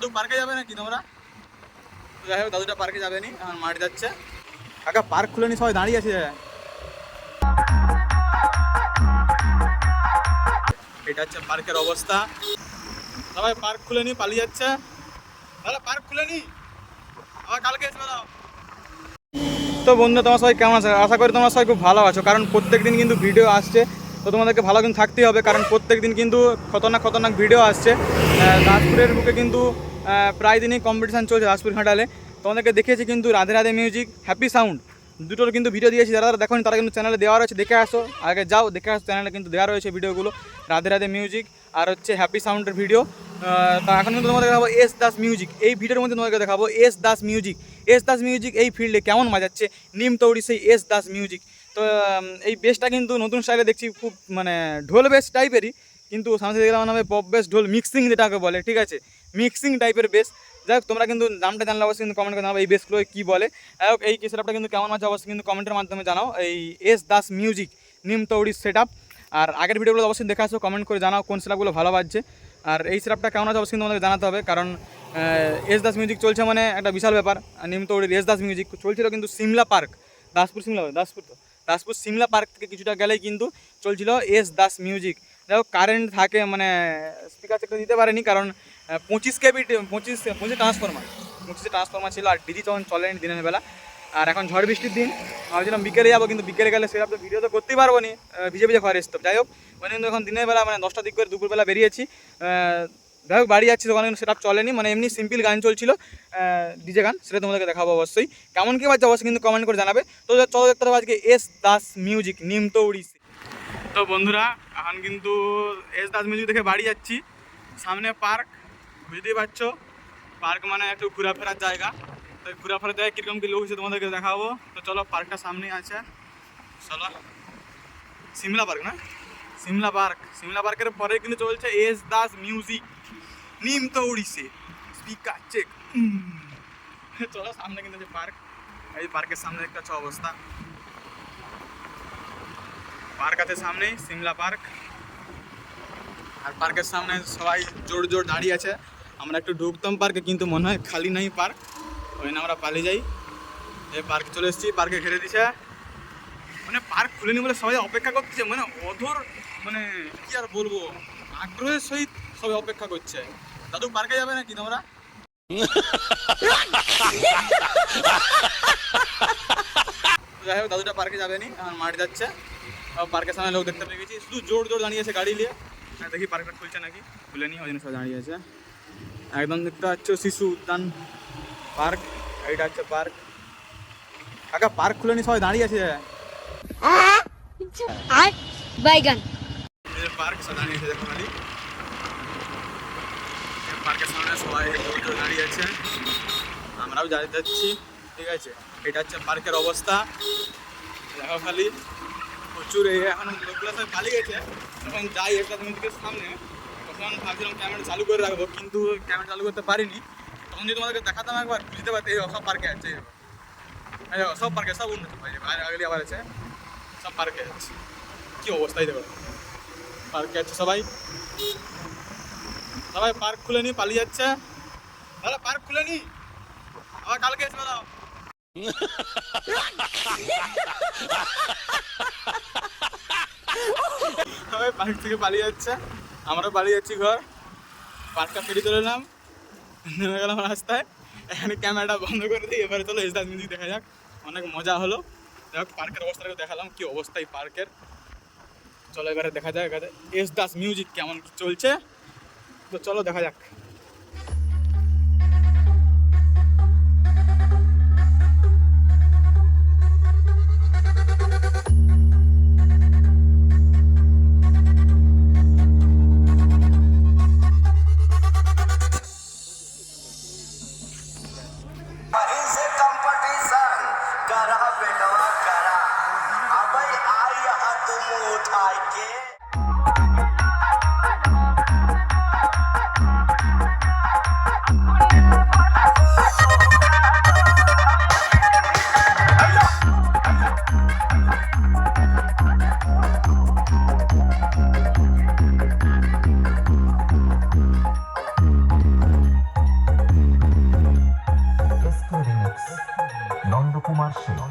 দাদু পার্কে যাবে নাকি তোমরা? যাই হোক, দাদুটা পার্কে যাবে নি, এখন মাঠ যাচ্ছে। কাকা পার্ক খুলে নি, সবাই দাঁড়িয়ে আছে। এটা হচ্ছে পার্কের অবস্থা। সবাই পার্ক খুলে নি, পালিয়ে যাচ্ছে। দাদা পার্ক খুলে নি? আবার কালকে এসে দাও তো বন্ধু, তোমার সবাই কেমন আছে? আশা করি তোমার সবাই খুব ভালো আছো, কারণ প্রত্যেক দিন কিন্তু ভিডিও আসছে। তো তোমাদেরকে ভালো কিন্তু থাকতেই হবে, কারণ প্রত্যেক দিন কিন্তু খতরনাক খতরনাক ভিডিও আসছে। দাসপুরের বুকে কিন্তু প্রায় দিনই কম্পিটিশান চলছে দাসপুর ঘাটালে। তোমাদেরকে দেখিয়েছি কিন্তু Radhe Radhe music happy sound দুটোর কিন্তু ভিডিও দিয়েছি, যারা দেখো তারা কিন্তু চ্যানেলে দেওয়া রয়েছে, দেখে আসো। আগে যাও, দেখে আসো চ্যানেলে কিন্তু দেওয়া রয়েছে ভিডিওগুলো রাধে রাধে মিউজিক আর হচ্ছে হ্যাপি সাউন্ডের ভিডিও তা এখন কিন্তু তোমাদের দেখাবো এস দাস মিউজিক এই ভিডিওর মধ্যে তোমাদেরকে দেখাবো S Das music S Das music এই ফিল্ডে কেমন বাজাচ্ছে? নিম তৌড়ি সেই এস দাস মিউজিক তো এই বেসটা কিন্তু নতুন স্টাইলে দেখছি খুব মানে ঢোল বেস টাইপেরই, কিন্তু সামনে দেখলাম নামে পপ বেস ঢোল মিক্সিং যেটাকে বলে, ঠিক আছে? মিক্সিং টাইপের বেস যাই হোক, তোমরা কিন্তু নামটা জানলে অবশ্যই কিন্তু কমেন্ট করে জানাব এই বেসগুলো কী বলে। যাই হোক, এই সেটআপটা কিন্তু কেমন আছে অবশ্যই কিন্তু কমেন্টের মাধ্যমে জানাও। এই এস দাস মিউজিক নিম তৌড়ি সেট আর আগের ভিডিওগুলো অবশ্যই দেখে আসো কমেন্ট করে জানাও কোন সেটআপগুলো ভালো বাজছে। আর এই সেটআপটা কেমন আছে অবশ্যই কিন্তু তোমাদেরকে জানাতে হবে, কারণ এস দাস মিউজিক চলছে মানে একটা বিশাল ব্যাপার। আর নিম তৌড়ির এস দাস মিউজিক চলছিল কিন্তু সিমলা পার্ক দাসপুর সিমলা দাসপুর তো। দাসপুর সিমলা পার্ক থেকে কিছুটা গেলেই কিন্তু চলছিল এস দাস মিউজিক। দেখো কারেন্ট থাকে মানে স্পিকার চেকটা দিতে পারেনি, কারণ পঁচিশ কেবি, পঁচিশ পঁচিশ ট্রান্সফরমার পঁচিশে ট্রান্সফরমার ছিল, আর ডিজি তখন চলেনি দিনের বেলা। আর এখন ঝড় বৃষ্টির দিন। ভাবছিলাম বিকেলে যাব, কিন্তু বিকেলে গেলে সেরকম তো ভিডিও তো করতেই পারব নি ভিজে ভিজে ঘরে আসতো যাই হোক মানে কিন্তু এখন দিনের বেলা মানে দশটা দিক করে দুপুরবেলা বেরিয়েছি। যাই হোক, বাড়ি যাচ্ছি দোকানে সেটা চলেনি। মানে এমনি সিম্পল গান চলছিল। ডিজে গান, সেটা তোমাদেরকে দেখাবো অবশ্যই। কেমন কী বাজছে অবশ্যই কিন্তু কমেন্ট করে জানাবে। তো চলো দেখতে হবে আজকে এস দাস মিউজিক নিম তো বন্ধুরা, এখন কিন্তু এস দাস মিউজিক দেখে বাড়ি যাচ্ছি। সামনে পার্ক বুঝতেই পারছ? পার্ক মানে একটু ঘোরাফেরার জায়গা। তো ঘোরাফেরার জায়গায় কীরকম কী লোক হচ্ছে তোমাদেরকে দেখাবো। তো চলো পার্কটা সামনেই আছে। চলো। সিমলা পার্ক না? সিমলা পার্ক সিমলা পার্কের পরে কিন্তু চলছে এস দাস মিউজিক নিম তো উড়িছে স্পিকার চেক চলো, সামনে কিন্তু আছে পার্ক এই পার্কের সামনে দেখতে পাচ্ছ অবস্থা। পার্ক আছে সামনেই সিমলা পার্ক আর পার্কের সামনে সবাই জোর জোর দাঁড়িয়ে আছে। আমরা একটু ঢুকতাম পার্কে কিন্তু মনে হয় খালি নাই পার্ক ওই জন্য আমরা পালিয়ে যাই। এই পার্কে চলে এসেছি পার্কে ঘিরে দিছে। মানে পার্ক খুলেনি বলে সবাই অপেক্ষা করছে মানে অধর মানে কি আর বলব? আগ্রহের সহিত সবাই অপেক্ষা করছে। দাদু পার্কে যাবে নাকি তোমরা? যাই হোক দাদুটা পার্কে যাবে নি এখন মাঠ যাচ্ছে। পার্কের সামনে লোক দেখতে পেয়ে গেছি। শুধু জোর জোর দাঁড়িয়ে আছে গাড়ি নিয়ে। দেখি পার্কটা খুলছে নাকি। খুলেনি ওই জন্য সব দাঁড়িয়ে আছে। একদম দেখতে পাচ্ছ শিশু উদ্যান পার্ক। এইটা হচ্ছে পার্ক। কাকা পার্ক খুলেনি সবাই দাঁড়িয়ে আছে। বাইগান। পার্ক সব দাঁড়িয়ে আছে দেখো খালি। সামনে সবাই জোর দাঁড়িয়ে আছে। আমরাও দাঁড়িয়ে যাচ্ছি ঠিক আছে? এটা হচ্ছে পার্কের অবস্থা। দেখো খালি, প্রচুর এই এখন লোকগুলো সব পালিয়ে গেছে। যখন যাই একটা মিউজিকের সামনে, তখন ভাবছিলাম ক্যামেরা চালু করে রাখব, কিন্তু ক্যামেরা চালু করতে পারিনি। তখন যদি তোমাদেরকে দেখাতাম একবার, বুঝতে পারতে এই সব পার্কে আছে। সব পার্কে, সব উন্নত হয়ে যাবে আর আগলি আবার আছে। সব পার্কে আছে। কি অবস্থায় দেখো। পার্কে আছে সবাই। সবাই পার্ক খুলে নি, পালিয়ে যাচ্ছে। দাদা, পার্ক খুলে নি? আবার কালকে এসে দাও সবাই পার্ক থেকে পালিয়ে যাচ্ছে। আমরাও পালিয়ে যাচ্ছি ঘর। পার্কটা ফেরি চলে এলাম নেমে গেলাম রাস্তায়। এখানে ক্যামেরাটা বন্ধ করে দিই। এবারে চলো এসদাস মিউজিক দেখা যাক। অনেক মজা হলো। যাই হোক পার্কের অবস্থাটাকে দেখালাম কি অবস্থা এই পার্কের। চলো এবারে দেখা যাক এস দাস মিউজিক কেমন চলছে। তো চলো দেখা যাক। নন্দকুমার সেন